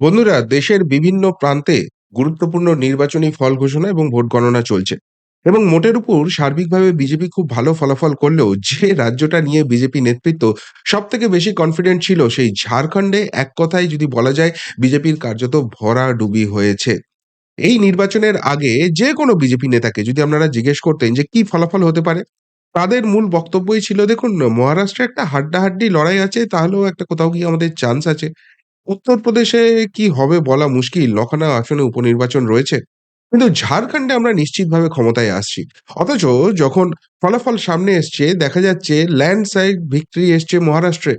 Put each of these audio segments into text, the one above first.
বন্ধুরা, দেশের বিভিন্ন প্রান্তে গুরুত্বপূর্ণ নির্বাচনী ফল ঘোষণা এবং ভোট গণনা চলছে এবং মোটের উপর সার্বিকভাবে বিজেপি খুব ভালো ফলাফল করলেও যে রাজ্যটা নিয়ে বিজেপি নেতৃত্ব সব থেকে বেশি কনফিডেন্ট ছিল সেই ঝাড়খণ্ডে এক কথায় যদি বলা যায়, বিজেপির কার্যত ভরা ডুবি হয়েছে। এই নির্বাচনের আগে যে কোনো বিজেপি নেতাকে যদি আপনারা জিজ্ঞেস করতেন যে কি ফলাফল হতে পারে, তাদের মূল বক্তব্যই ছিল, দেখুন, মহারাষ্ট্রে একটা হাড্ডাহাড্ডি লড়াই আছে, তাহলেও একটা কোথাও গিয়ে আমাদের চান্স আছে। উত্তরপ্রদেশে কি হবে বলা মুশকিল, নখানা আসনে উপনির্বাচন রয়েছে। কিন্তু ঝাড়খণ্ডে আমরা নিশ্চিতভাবে ক্ষমতায় আসছি। অথচ যখন ফলাফল সামনে এসছে দেখা যাচ্ছে ল্যান্ডস্লাইড ভিক্টরি এসছে মহারাষ্ট্রে।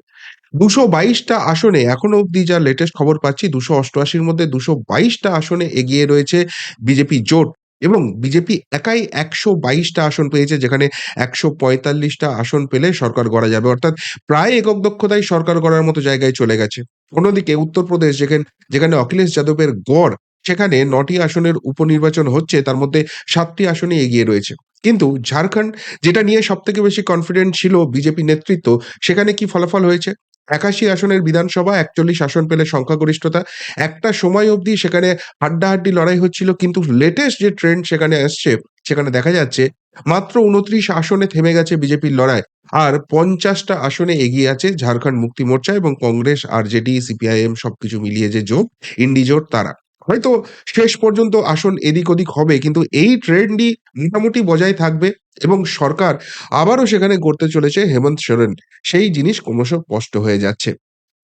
দুশো বাইশটা আসনে এখনও অব্দি যা লেটেস্ট খবর পাচ্ছি দুশো অষ্টআশির মধ্যে দুশো বাইশটা আসনে এগিয়ে রয়েছে বিজেপি জোট এবং বিজেপি একাই একশো বাইশটা আসন পেয়েছে যেখানে একশো পঁয়তাল্লিশটা আসন পেলে সরকার গড়া যাবে। অর্থাৎ প্রায় একক দক্ষতায় সরকার গড়ার মতো জায়গায় চলে গেছে। অন্যদিকে উত্তরপ্রদেশ যেখানে যেখানে অখিলেশ যাদবের গড়, সেখানে নটি আসনের উপনির্বাচন হচ্ছে, তার মধ্যে ৭ টি আসনই এগিয়ে রয়েছে। কিন্তু ঝাড়খণ্ড, যেটা নিয়ে সব থেকে বেশি কনফিডেন্ট ছিল বিজেপি নেতৃত্ব, সেখানে কি ফলাফল হয়েছে? ৮১ আসনের বিধানসভা ৪১ আসন পেলে সংখ্যাগরিষ্ঠতা। একটা সময় অবধি সেখানে হাড্ডাহাড্ডি লড়াই হচ্ছিল, কিন্তু লেটেস্ট যে ট্রেন্ড সেখানে আসছে সেখানে দেখা যাচ্ছে মাত্র ২৯ আসনে থেমে গেছে বিজেপির লড়াই। আর পঞ্চাশটা আসনে এগিয়ে আছে ঝাড়খণ্ড মুক্তি মোর্চা এবং কংগ্রেস, আরজেডি, সিপিআইএম সবকিছু মিলিয়ে যে জোট, ইন্ডি জোট তারা। হয়তো শেষ পর্যন্ত আসন এদিক-ওদিক হবে কিন্তু এই ট্রেন্ডই মোটামুটি বজায় থাকবে এবং সরকার আবারও সেখানে গড়তে চলেছে হেমন্ত সোরেন। সেই জিনিস ক্রমশ স্পষ্ট হয়ে যাচ্ছে।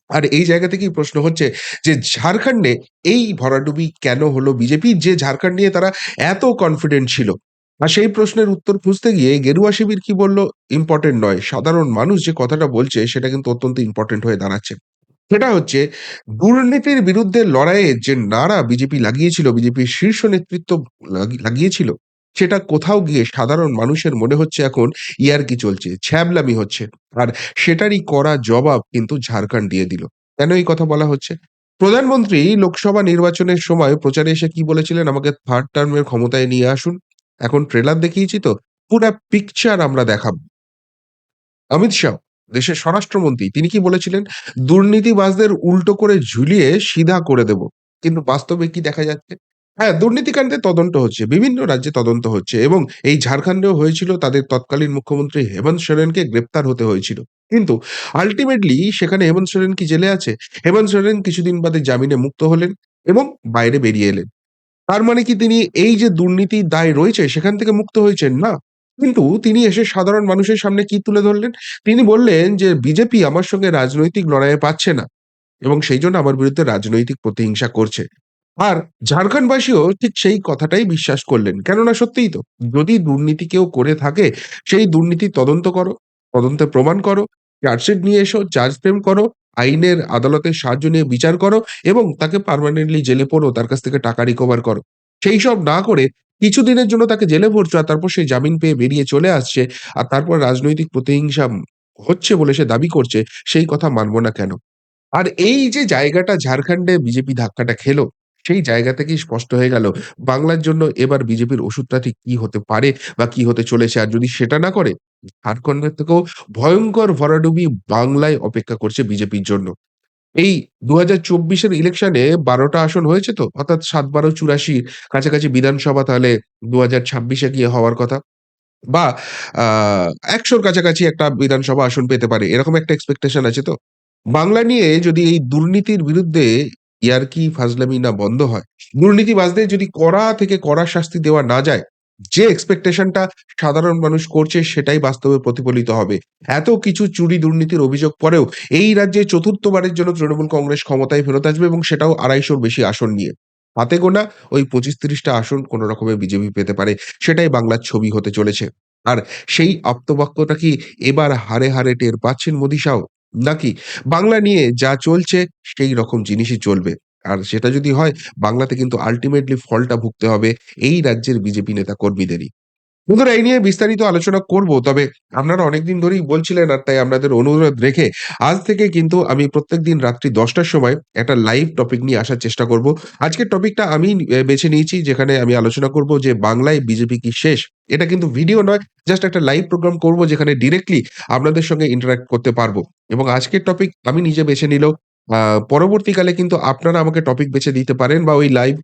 আর এই জায়গা থেকেই প্রশ্ন হচ্ছে যে ঝাড়খণ্ডে এই ভরাডুবি কেন হলো বিজেপি যে ঝাড়খণ্ড নিয়ে তারা এত কনফিডেন্ট ছিল? আর সেই প্রশ্নের উত্তর খুঁজতে গিয়ে গেরুয়া শিবির কি বলল ইম্পর্টেন্ট নয়। সাধারণ মানুষ যে কথাটা বলছে সেটা কিন্তু অত্যন্ত ইম্পোর্টেন্ট হয়ে দাঁড়াচ্ছে। সেটা হচ্ছে দুর্নীতির বিরুদ্ধে লড়াইয়ে যে নারা বিজেপি লাগিয়েছিল, বিজেপির শীর্ষ নেতৃত্ব লাগি লাগিয়েছিল, সেটা কোথাও গিয়ে সাধারণ মানুষের মনে হচ্ছে এখন ইয়ার্কি চলছে, ছ্যাবলামি হচ্ছে। আর সেটারই কড়া জবাব কিন্তু ঝাড়খণ্ড দিয়ে দিল। কেন এই কথা বলা হচ্ছে? প্রধানমন্ত্রী লোকসভা নির্বাচনের সময় প্রচারে এসে কি বলেছিলেন? আমাকে থার্ড টার্মের ক্ষমতায় নিয়ে আসুন। এখন ট্রেলার দেখিয়েছি তো? পুরা পিকচার আমরা দেখাবো। অমিত শাহ, দেশের স্বরাষ্ট্রমন্ত্রী তিনি কি বলেছিলেন? দুর্নীতিবাজদের উল্টো করে ঝুলিয়ে সিধা করে দেব। কিন্তু বাস্তবে কি দেখা যাচ্ছে? হ্যাঁ, দুর্নীতিকাণ্ডের তদন্ত হচ্ছে। বিভিন্ন রাজ্যে তদন্ত হচ্ছে এবং এই ঝাড়খণ্ডেও হয়েছিল তাদের তৎকালীন মুখ্যমন্ত্রী হেমন্ত সোরেনকে গ্রেপ্তার হতে হয়েছিল। কিন্তু আলটিমেটলি সেখানে হেমন্ত সোরেন কি জেলে আছে? হেমন্ত সোরেন কিছুদিন বাদে জামিনে মুক্ত হলেন এবং বাইরে বেরিয়ে এলেন। তার মানে কি তিনি এই যে দুর্নীতির দায় রয়েছে সেখান থেকে মুক্ত হয়েছেন? না। কিন্তু তিনি এসে সাধারণ মানুষের সামনে কি তুলে ধরলেন? তিনি বললেন যে, "বিজেপি আমার সঙ্গে রাজনৈতিক লড়াইয়ে পাচ্ছে না এবং সেইজন্য আমার বিরুদ্ধে রাজনৈতিক প্রতিহিংসা করছে।" আর ঝাড়খণ্ডবাসীও ঠিক সেই কথাটাই বিশ্বাস করলেন। কেননা সত্যিই তো। যদি দুর্নীতি কেউ করে থাকে, সেই দুর্নীতির তদন্ত করো, তদন্তে প্রমাণ করো, চার্জশিট নিয়ে এসো, চার্জ ফ্রেম করো, আইনের আদালতের সাহায্য নিয়ে বিচার করো এবং তাকে পার্মানেন্টলি জেলে পড়ো তার কাছ থেকে টাকা রিকভার করো। সেই সব না করে কিছুদিনের জন্য তাকে জেলে ভরছো আর তারপর সে জামিন পেয়ে বেরিয়ে চলে আসছে। আর তারপর রাজনৈতিক প্রতিহিংসা হচ্ছে বলে সে দাবি করছে, সেই কথা মানবো না কেন? আর এই যে জায়গাটা ঝাড়খণ্ডে বিজেপি ধাক্কাটা খেলো, সেই জায়গা থেকেই স্পষ্ট হয়ে গেল বাংলার জন্য এবার বিজেপির ওষুধটা ঠিক কি হতে পারে বা কি হতে চলেছে। আর যদি সেটা না করে, ঝাড়খণ্ডের থেকেও ভয়ঙ্কর ভরাডুবি বাংলায় অপেক্ষা করছে বিজেপির জন্য। এই ২০২৪ এর ইলেকশনে ১২ টা আসন হয়েছে তো? অর্থাৎ ৭-১২ ৮৪ কাছাকাছি বিধানসভা তাহলে দু হাজার ছাব্বিশে গিয়ে হওয়ার কথা। বা আ ১০০ র কাছাকাছি একটা বিধানসভা আসন পেতে পারে। এরকম একটা এক্সপেকটেশন আছে তো? বাংলা নিয়ে যদি এই দুর্নীতির বিরুদ্ধে ইয়ার্কি ফাজলামি না বন্ধ হয়, দুর্নীতিবাজদের যদি কড়া থেকে কড়া শাস্তি দেওয়া না যায়, যে এক্সপেকটেশনটা সাধারণ মানুষ করছে সেটাই বাস্তবে প্রতিফলিত হবে। এত কিছু চুরি দুর্নীতির অভিযোগ পরেও এই রাজ্যে চতুর্থবারের জন্য তৃণমূল কংগ্রেস ক্ষমতায় ফেরত আসবে এবং সেটাও ২৫০ র বেশি আসন নিয়ে। হাতে গোনা ওই ২৫-৩০ টা আসন কোন রকমে বিজেপি পেতে পারে। সেটাই বাংলার ছবি হতে চলেছে। আর সেই আপ্তবাক্যটা কি এবার হারে হারে টের পাচ্ছেন মোদি শাহ? নাকি বাংলা নিয়ে যা চলছে সেই রকম জিনিসই চলবে? আর সেটা যদি হয় বাংলাতে কিন্তু আলটিমেটলি ফলটা ভুগতে হবে এই রাজ্যের বিজেপি নেতা কর্মীদেরই। বন্ধুরা এই নিয়ে বিস্তারিত আলোচনা করব। তবে আপনারা অনেকদিন ধরেই বলছিলেন আর তাই আপনাদের অনুরোধ রেখে আজ থেকে কিন্তু আমি প্রত্যেকদিন রাত্রি দশটার সময় একটা লাইভ টপিক নিয়ে আসার চেষ্টা করব। আজকের টপিকটা আমি বেছে নিয়েছি যেখানে আমি আলোচনা করব যে বাংলায় বিজেপি কি শেষ? এটা কিন্তু ভিডিও নয়, জাস্ট একটা লাইভ প্রোগ্রাম করব যেখানে ডিরেক্টলি আপনাদের সঙ্গে ইন্টারেক্ট করতে পারব এবং আজকের টপিক আমি নিজে বেছে নিলেও পরবর্তীকালে কিন্তু আপনারা আমাকে টপিক বেছে দিতে পারেন বা ওই লাইভ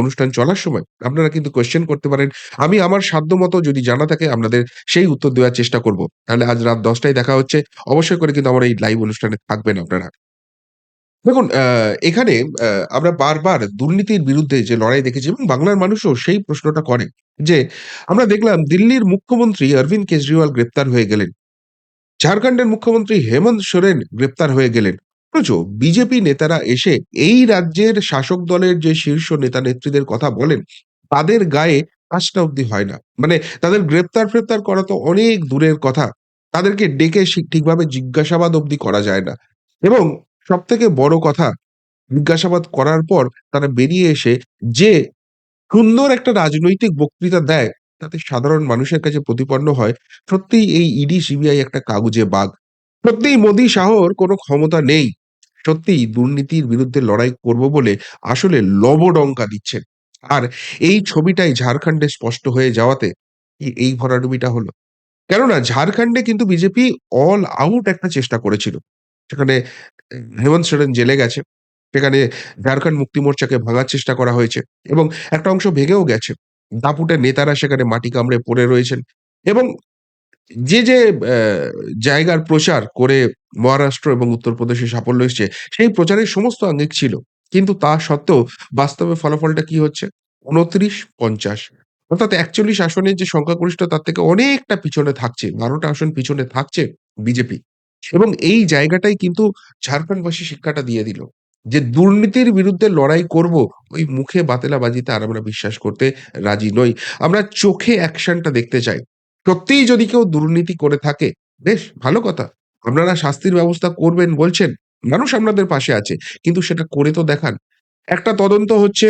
অনুষ্ঠান চলার সময় আপনারা কিন্তু কোয়েশ্চেন করতে পারেন। আমি আমার সাধ্যমত যদি জানা থাকে আপনাদের সেই উত্তর দেওয়ার চেষ্টা করব। তাহলে আজ রাত ১০ টায় দেখা হচ্ছে। অবশ্যই করে কিন্তু আমার এই লাইভ অনুষ্ঠানে থাকবেন আপনারা। দেখুন এখানে আমরা বারবার দুর্নীতির বিরুদ্ধে যে লড়াই দেখেছি এবং বাংলার মানুষও সেই প্রশ্নটা করে যে, আমরা দেখলাম দিল্লির মুখ্যমন্ত্রী অরবিন্দ কেজরিওয়াল গ্রেপ্তার হয়ে গেলেন। ঝাড়খণ্ডের মুখ্যমন্ত্রী হেমন্ত সোরেন গ্রেপ্তার হয়ে গেলেন। অথচ বিজেপি নেতারা এসে এই রাজ্যের শাসক দলের যে শীর্ষ নেতা-নেত্রীদের কথা বলেন, তাদের গায়ে আঁচটা অব্দি হয় না। মানে তাদের গ্রেপ্তার-ফ্রেপ্তার করা তো অনেক দূরের কথা। তাদেরকে ডেকে ঠিকভাবে জিজ্ঞাসাবাদ অব্দি করা যায় না। এবং সব থেকে বড় কথা জিজ্ঞাসাবাদ করার পর তারা বেরিয়ে এসে যে সুন্দর একটা রাজনৈতিক বক্তৃতা দেয়, তাতে সাধারণ মানুষের কাছে প্রতিপন্ন হয়, সত্যিই এই ইডি, সিবিআই একটা কাগুজে বাঘ। সত্যিই মোদি শাহর কোনো ক্ষমতা নেই। সত্যিই দুর্নীতির বিরুদ্ধে লড়াই করব বলে আসলে লবডঙ্কা দিচ্ছেন। আর এই ছবিটাই ঝাড়খণ্ডে স্পষ্ট হয়ে যাওয়াতে এই ভরাডুবিটা হলো। কেননা ঝাড়খণ্ডে কিন্তু বিজেপি অল আউট একটা চেষ্টা করেছিল। সেখানে হেমন্ত সোরেন জেলে গেছে। সেখানে ঝাড়খণ্ড মুক্তি মোর্চাকে ভাঙার চেষ্টা করা হয়েছে এবং একটা অংশ ভেঙেও গেছে। দাপুটে নেতারা সেখানে মাটি কামড়ে পড়ে রয়েছেন এবং যে, যে জায়গার প্রচার করে মহারাষ্ট্র এবং উত্তরপ্রদেশে সাফল্য এসছে, সেই প্রচারের সমস্ত আঙ্গিক ছিল। কিন্তু তা সত্ত্বেও বাস্তবে ফলাফলটা কি হচ্ছে? ২৯-৫০ অর্থাৎ ৪১ আসনের যে সংখ্যাগরিষ্ঠ তার থেকে অনেকটা পিছনে থাকছে। ১২ টা আসন পিছনে থাকছে বিজেপি। এবং এই জায়গাটাই কিন্তু ঝাড়খণ্ডবাসী শিক্ষাটা দিয়ে দিল। যে দুর্নীতির বিরুদ্ধে লড়াই করব, ওই মুখে বাতেলা বাজিতে আর আমরা বিশ্বাস করতে রাজি নই। আমরা চোখে অ্যাকশনটা দেখতে চাই। সত্যিই যদি কেউ দুর্নীতি করে থাকে, বেশ ভালো কথা। আপনারা শাস্তির ব্যবস্থা করবেন বলছেন। মানুষ আপনাদের পাশে আছে। কিন্তু সেটা করে তো দেখান। একটা তদন্ত হচ্ছে,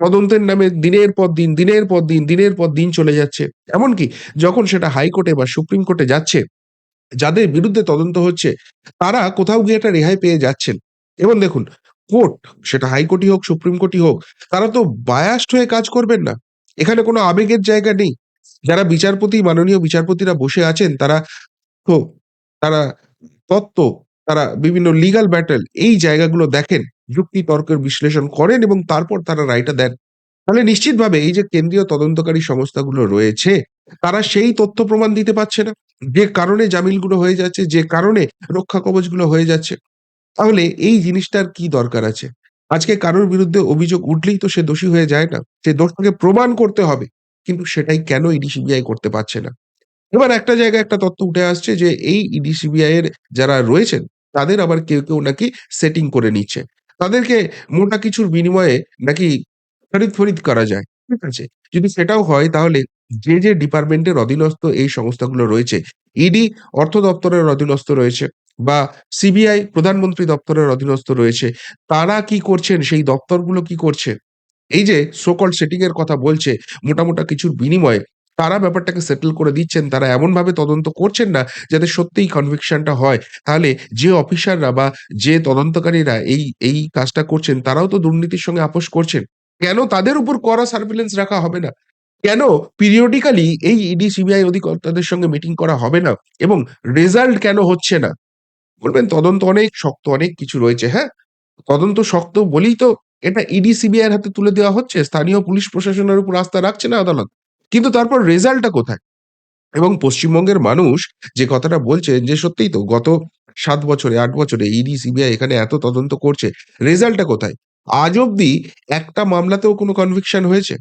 তদন্তের নামে দিনের পর দিন, দিনের পর দিন, দিনের পর দিন চলে যাচ্ছে। এমনকি যখন সেটা হাইকোর্টে বা সুপ্রিম কোর্টে যাচ্ছে, যাদের বিরুদ্ধে তদন্ত হচ্ছে, তারা কোথাও গিয়ে একটা রেহাই পেয়ে যাচ্ছেন। এবং দেখুন কোর্ট, সেটা হাইকোর্টই হোক, সুপ্রিম কোর্টই হোক, তারা তো বায়াস্ট হয়ে কাজ করবেন না। এখানে কোনো আবেগের জায়গা নেই। যারা বিচারপতি, মাননীয় বিচারপতিরা বসে আছেন তারা তারা তত্ত্ব, তারা বিভিন্ন লিগ্যাল ব্যাটল এই জায়গাগুলো দেখেন, যুক্তি তর্কের বিশ্লেষণ করেন এবং তারপর তারা রায়টা দেন। তাহলে নিশ্চিতভাবে এই যে কেন্দ্রীয় তদন্তকারী সংস্থাগুলো রয়েছে, তারা সেই তথ্য প্রমাণ দিতে পারছে না। যে কারণে জামিনগুলো হয়ে যাচ্ছে, যে কারণে রক্ষা কবচগুলো হয়ে যাচ্ছে। তাহলে এই জিনিসটার কি দরকার আছে? আজকে কারোর বিরুদ্ধে অভিযোগ উঠলেই তো সে দোষী হয়ে যায় না। সে দোষটাকে প্রমাণ করতে হবে। কিন্তু সেটাই কেন ইডি, সিবিআই করতে পারছে না? এবার একটা জায়গায় একটা তথ্য উঠে আসছে যে এই ইডি, সিবিআই এর যারা রয়েছেন, তাদের আবার কেউ, কেউ নাকি সেটিং করে নিচ্ছে। তাদেরকে মোটা কিছুর বিনিময়ে নাকি খরিদ-ফরিদ করা যায়। ঠিক আছে? যদি সেটাও হয় তাহলে যে, যে ডিপার্টমেন্টের অধীনস্থ এই সংস্থাগুলো রয়েছে, ইডি অর্থ দপ্তরের অধীনস্থ রয়েছে বা সিবিআই প্রধানমন্ত্রী দপ্তরের অধীনস্থ রয়েছে। তারা কি করছেন? সেই দপ্তরগুলো কি করছে? এই যে সো কল্ড সেটিং এর কথা বলছে, মোটা, মোটা কিছুর বিনিময়ে তারা ব্যাপারটাকে সেটেল করে দিচ্ছেন। তারা এমনভাবে তদন্ত করছেন না যাতে সত্যিই কনভিকশন টা হয়। তাহলে যে অফিসাররা বা যে তদন্তকারীরা এই, এই কাজটা করছেন তারাও তো দুর্নীতির সঙ্গে আপোস করছেন। কেন তাদের উপর করা সার্ভিলেন্স রাখা হবে না? কেন পিরিয়ডিক্যালি এই ইডি, সিবিআই অধিকর্তাদের সঙ্গে মিটিং করা হবে না? এবং রেজাল্ট কেন হচ্ছে না? বলবেন তদন্ত অনেক শক্ত, অনেক কিছু রয়েছে। হ্যাঁ, তদন্ত শক্ত বলেই তো এটা ইডি, সিবিআই এর হাতে তুলে দেওয়া হচ্ছে। স্থানীয় পুলিশ প্রশাসনের উপর আস্থা রাখছে না আদালত। কিন্তু তারপর রেজাল্টটা কোথায়? এবং পশ্চিমবঙ্গের মানুষ যে কথাটা বলছেন যে সত্যিই তো গত সাত বছরে, আট বছরে ইডি, সিবিআই এখানে এত তদন্ত করছে। রেজাল্টটা কোথায়? আজ অব্দি একটা মামলাতেও কোনো কনভিকশন হয়েছে?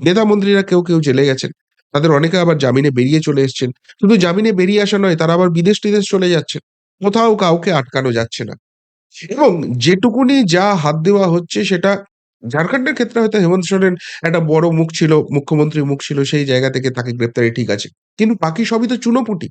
নেতা মন্ত্রীরা কেউ, কেউ জেলে গেছেন। তাদের অনেকে আবার জামিনে বেরিয়ে চলে এসছেন। শুধু জামিনে বেরিয়ে আসা নয়, তারা আবার বিদেশ-টিদেশ চলে যাচ্ছেন। কোথাও কাউকে আটকানো যাচ্ছে না। এবং যেটুকুনি যা হাত দেওয়া হচ্ছে সেটা ঝাড়খণ্ডের ক্ষেত্রে হয়তো হেমন্ত সোরেন একটা বড় মুখ ছিল, মুখ্যমন্ত্রী মুখ ছিল সেই জায়গা থেকে তাকে গ্রেপ্তারি ঠিক আছে। কিন্তু বাকি সবই তো চুনোপুটি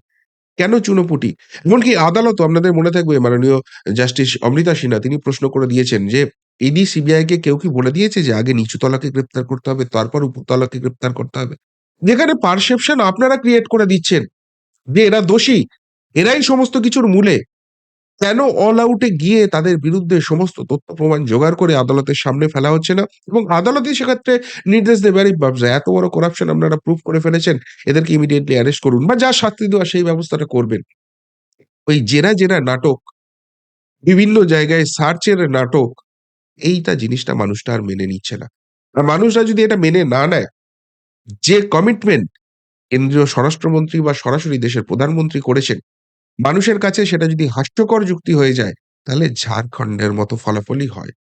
কেন চুনোপুটি এমনকি আদালত আপনাদের মনে থাকবে মাননীয় জাস্টিস অমৃতা সিনহা তিনি প্রশ্ন করে দিয়েছেন যে, ইডি, সিবিআই কে কেউ কি বলে দিয়েছে যে আগে নিচু তলাকে গ্রেপ্তার করতে হবে, তারপর উপর তলাকে গ্রেপ্তার করতে হবে? যেখানে পারসেপশন আপনারা ক্রিয়েট করে দিচ্ছেন যে এরা দোষী, এরাই সমস্ত কিছুর মূলে। কেন অল আউট গিয়ে তাদের বিরুদ্ধে সমস্ত তথ্য প্রমাণ জোগাড় করে আদালতের সামনে ফেলা হচ্ছে না? এবং আদালতই সেক্ষেত্রে নির্দেশ দেবে, আরে বাপরে এত বড় করাপশন আপনারা প্রুভ করে ফেলেছেন, এদেরকে ইমিডিয়েটলি অ্যারেস্ট করুন বা যা শাস্তি দেওয়া সেই ব্যবস্থাটা করবেন। ওই জেরা, জেরা নাটক বিভিন্ন জায়গায় সার্চের নাটক, এইটা জিনিসটা মানুষটা আর মেনে নিচ্ছে না। আর মানুষরা যদি এটা মেনে না নেয়, যে কমিটমেন্ট কেন্দ্রীয় স্বরাষ্ট্রমন্ত্রী বা সরাসরি দেশের প্রধানমন্ত্রী করেছেন, মানুষের কাছে সেটা যদি হাস্যকর যুক্তি হয়ে যায়, তাহলে ঝাড়খণ্ডের মতো ফলাফলই হয়।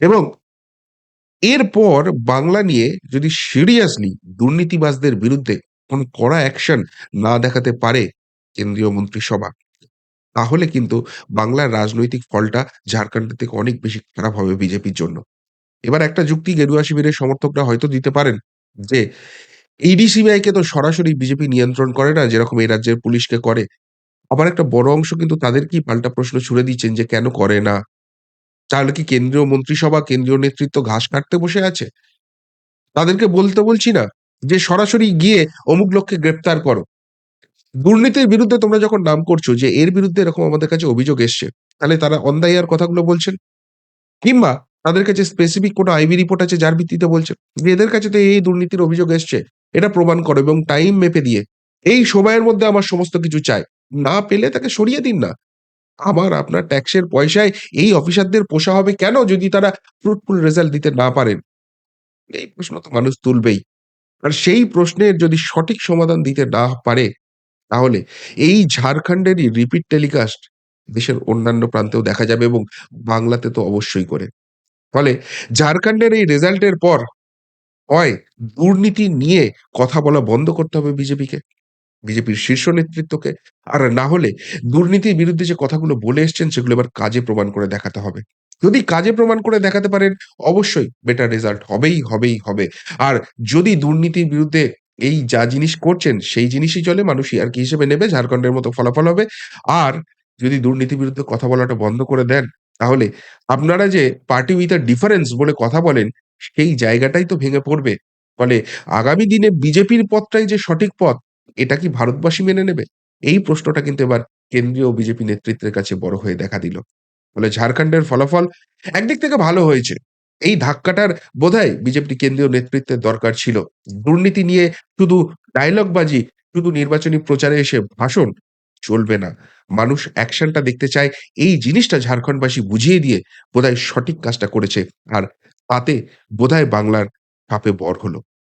এবং এরপর বাংলা নিয়ে যদি সিরিয়াসলি দুর্নীতিবাজদের বিরুদ্ধে কোন কড়া অ্যাকশন না দেখাতে পারে কেন্দ্রীয় মন্ত্রিসভা, তাহলে কিন্তু বাংলার রাজনৈতিক ফলটা ঝাড়খণ্ডের থেকে অনেক বেশি খারাপ হবে বিজেপির জন্য। এবার একটা যুক্তি গেরুয়া শিবিরের সমর্থকরা হয়তো দিতে পারেন যে, ইডি-সিবিআই কে তো সরাসরি বিজেপি নিয়ন্ত্রণ করে না যেরকম এই রাজ্যের পুলিশকে করে। আবার একটা বড় অংশ কিন্তু তাদেরকেই পাল্টা প্রশ্ন ছুড়ে দিচ্ছেন যে কেন করে না? তাহলে কি কেন্দ্রীয় মন্ত্রিসভা, কেন্দ্রীয় নেতৃত্ব ঘাস কাটতে বসে আছে? তাদেরকে বলতে বলছি না যে সরাসরি গিয়ে অমুক লোককে গ্রেপ্তার করো। দুর্নীতির বিরুদ্ধে তোমরা যখন নাম করছ যে এর বিরুদ্ধে এরকম আমাদের কাছে অভিযোগ এসছে, তাহলে তারা অন কথাগুলো বলছেন। কিংবা তাদের কাছে স্পেসিফিক কোনো আইবি রিপোর্ট আছে যার ভিত্তিতে বলছেন যে এদের কাছে তো এই দুর্নীতির অভিযোগ এসছে। এটা প্রমাণ করো এবং টাইম মেপে দিয়ে এই সময়ের মধ্যে আমার সমস্ত কিছু চাই। না পেলে তাকে সরিয়ে দিন না। আমার আপনার ট্যাক্সের পয়সায় এই অফিসারদের পোষা হবে কেন যদি তারা ফ্রুটফুল রেজাল্ট দিতে না পারেন? এই প্রশ্ন তো মানুষ তুলবেই। আর সেই প্রশ্নের যদি সঠিক সমাধান দিতে না পারে, তাহলে এই ঝাড়খণ্ডেরই রিপিট টেলিকাস্ট দেশের অন্যান্য প্রান্তেও দেখা যাবে এবং বাংলাতে তো অবশ্যই করে। ফলে ঝাড়খণ্ডের এই রেজাল্টের পর হয় দুর্নীতি নিয়ে কথা বলা বন্ধ করতে হবে বিজেপিকে, বিজেপির শীর্ষ নেতৃত্বকে। আর না হলে দুর্নীতির বিরুদ্ধে যে কথাগুলো বলে এসছেন সেগুলো এবার কাজে প্রমাণ করে দেখাতে হবে। যদি কাজে প্রমাণ করে দেখাতে পারেন অবশ্যই বেটার রেজাল্ট হবেই, হবেই হবে। আর যদি দুর্নীতির বিরুদ্ধে এই যা জিনিস করছেন সেই জিনিসই চলে মানুষ কি হিসেবে নেবে ঝাড়খণ্ডের মতো ফলাফল হবে। আর যদি দুর্নীতির বিরুদ্ধে কথা বলাটা বন্ধ করে দেন, তাহলে আপনারা যে পার্টি উইথ আ ডিফারেন্স বলে কথা বলেন, সেই জায়গাটাই তো ভেঙে পড়বে। ফলে আগামী দিনে বিজেপির পথটাই যে সঠিক পথ, এটা কি ভারতবাসী মেনে নেবে? এই প্রশ্নটা কিন্তু এবার কেন্দ্রীয় বিজেপি নেতৃত্বের কাছে বড় হয়ে দেখা দিল। ফলে ঝাড়খণ্ডের ফলাফল একদিক থেকে ভালো হয়েছে। এই ধাক্কাটার বোধহয় বিজেপি কেন্দ্রীয় নেতৃত্বের দরকার ছিল। দুর্নীতি নিয়ে শুধু ডায়ালগবাজি, শুধু নির্বাচনী প্রচারে এসে ভাষণ চলবে না। মানুষ অ্যাকশনটা দেখতে চায়। এই জিনিসটা ঝাড়খণ্ডবাসী বুঝিয়ে দিয়ে বোধহয় সঠিক কাজটা করেছে। আর তাতে বোধহয় বাংলার সাপে বর হলো।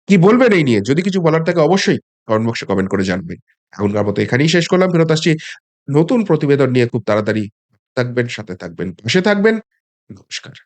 কি বলবেন এই নিয়ে? যদি কিছু বলার থাকে অবশ্যই কমেন্ট বক্সে কমেন্ট করে জানবেন এখনকার মতো এখানেই শেষ করলাম। ফেরত আসছি নতুন প্রতিবেদন নিয়ে খুব তাড়াতাড়ি। থাকবেন, সাথে থাকবেন, পাশে থাকবেন। নমস্কার।